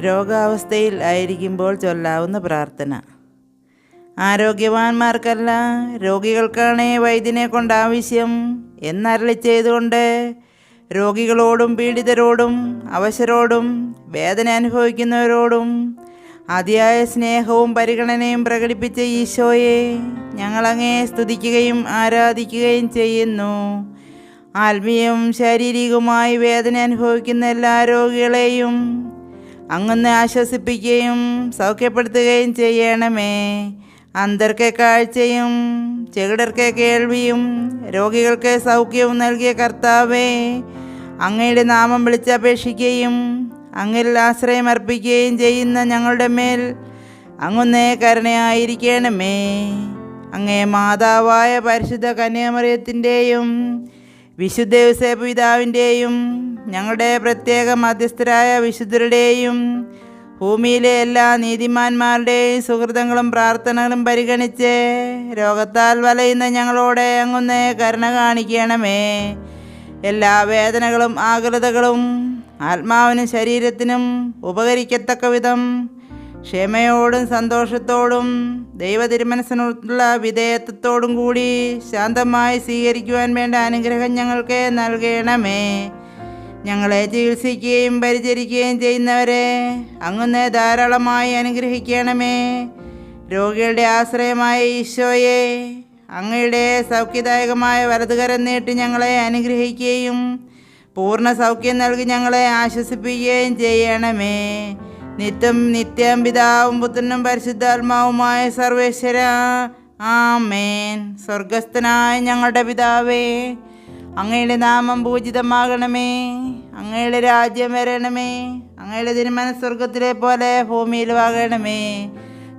രോഗാവസ്ഥയിൽ ആയിരിക്കുമ്പോൾ ചൊല്ലാവുന്ന പ്രാർത്ഥന. ആരോഗ്യവാന്മാർക്കല്ല രോഗികൾക്കാണ് വൈദ്യനെ കൊണ്ട് ആവശ്യം എന്നരളി ചെയ്തുകൊണ്ട് രോഗികളോടും പീഡിതരോടും അവശരോടും വേദന അനുഭവിക്കുന്നവരോടും അതിയായ സ്നേഹവും പരിഗണനയും പ്രകടിപ്പിച്ച ഈശോയെ ഞങ്ങളങ്ങേ സ്തുതിക്കുകയും ആരാധിക്കുകയും ചെയ്യുന്നു. ആത്മീയവും ശാരീരികവുമായി വേദന അനുഭവിക്കുന്ന എല്ലാ രോഗികളെയും അങ്ങന്ന് ആശ്വസിപ്പിക്കുകയും സൗഖ്യപ്പെടുത്തുകയും ചെയ്യണമേ. അന്തർക്ക് കാഴ്ചയും ചെകിടർക്ക് കേൾവിയും രോഗികൾക്ക് സൗഖ്യവും നൽകിയ കർത്താവേ അങ്ങയുടെ നാമം വിളിച്ചപേക്ഷിക്കുകയും അങ്ങിൽ ആശ്രയം അർപ്പിക്കുകയും ചെയ്യുന്ന ഞങ്ങളുടെ മേൽ അങ്ങുന്നേ കരുണയായിരിക്കണമേ. അങ്ങേ മാതാവായ പരിശുദ്ധ കന്യാമറിയത്തിന്റെയും വിശുദ്ധ യോസേപ്പ് പിതാവിന്റെയും ഞങ്ങളുടെ പ്രത്യേക മധ്യസ്ഥരായ വിശുദ്ധരുടെയും ഭൂമിയിലെ എല്ലാ നീതിമാന്മാരുടെയും സുഹൃതങ്ങളും പ്രാർത്ഥനകളും പരിഗണിച്ച് രോഗത്താൽ വലയുന്ന ഞങ്ങളോട് അങ്ങൊന്ന് കരുണ കാണിക്കണമേ. എല്ലാ വേദനകളും ആകുലതകളും ആത്മാവിനും ശരീരത്തിനും ഉപകരിക്കത്തക്ക വിധം ക്ഷമയോടും സന്തോഷത്തോടും ദൈവതിരുമനസ്സിനുള്ള വിധേയത്വത്തോടും കൂടി ശാന്തമായി സ്വീകരിക്കുവാൻ വേണ്ട അനുഗ്രഹം ഞങ്ങൾക്ക് നൽകണമേ. ഞങ്ങളെ ചികിത്സിക്കുകയും പരിചരിക്കുകയും ചെയ്യുന്നവരെ അങ്ങുന്ന് ധാരാളമായി അനുഗ്രഹിക്കണമേ. രോഗികളുടെ ആശ്രയമായ ഈശോയെ അങ്ങയുടെ സൗഖ്യദായകമായ വലതുകരം നീട്ടി ഞങ്ങളെ അനുഗ്രഹിക്കുകയും പൂർണ സൗഖ്യം നൽകി ഞങ്ങളെ ആശ്വസിപ്പിക്കുകയും ചെയ്യണമേ. നിത്യം നിത്യം പിതാവും പുത്രനും പരിശുദ്ധാത്മാവുമായ സർവേശ്വര ആമേൻ. സ്വർഗസ്ഥനായ ഞങ്ങളുടെ പിതാവേ അങ്ങയുടെ നാമം പൂജിതമാകണമേ. അങ്ങയുടെ രാജ്യം വരണമേ. അങ്ങയുടെ തിരുമന സ്വർഗത്തിലെ പോലെ ഭൂമിയിലും ആകണമേ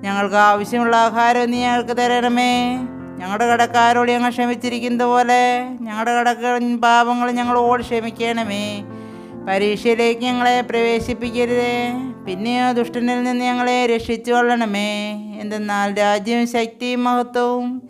ഞങ്ങൾക്ക് ആവശ്യമുള്ള ആഹാരം നീ ഞങ്ങൾക്ക് തരണമേ. ഞങ്ങളുടെ കടക്കാരോട് ഞങ്ങൾ ക്ഷമിച്ചിരിക്കുന്നത് പോലെ ഞങ്ങളുടെ കടക്ക പാപങ്ങൾ ഞങ്ങളോട് ക്ഷമിക്കണമേ. പരീക്ഷയിലേക്ക് ഞങ്ങളെ പ്രവേശിപ്പിക്കരുതേ. പിന്നെയോ ദുഷ്ടനിൽ നിന്ന് ഞങ്ങളെ രക്ഷിച്ചു കൊള്ളണമേ എന്തെന്നാൽ രാജ്യവും ശക്തിയും മഹത്വവും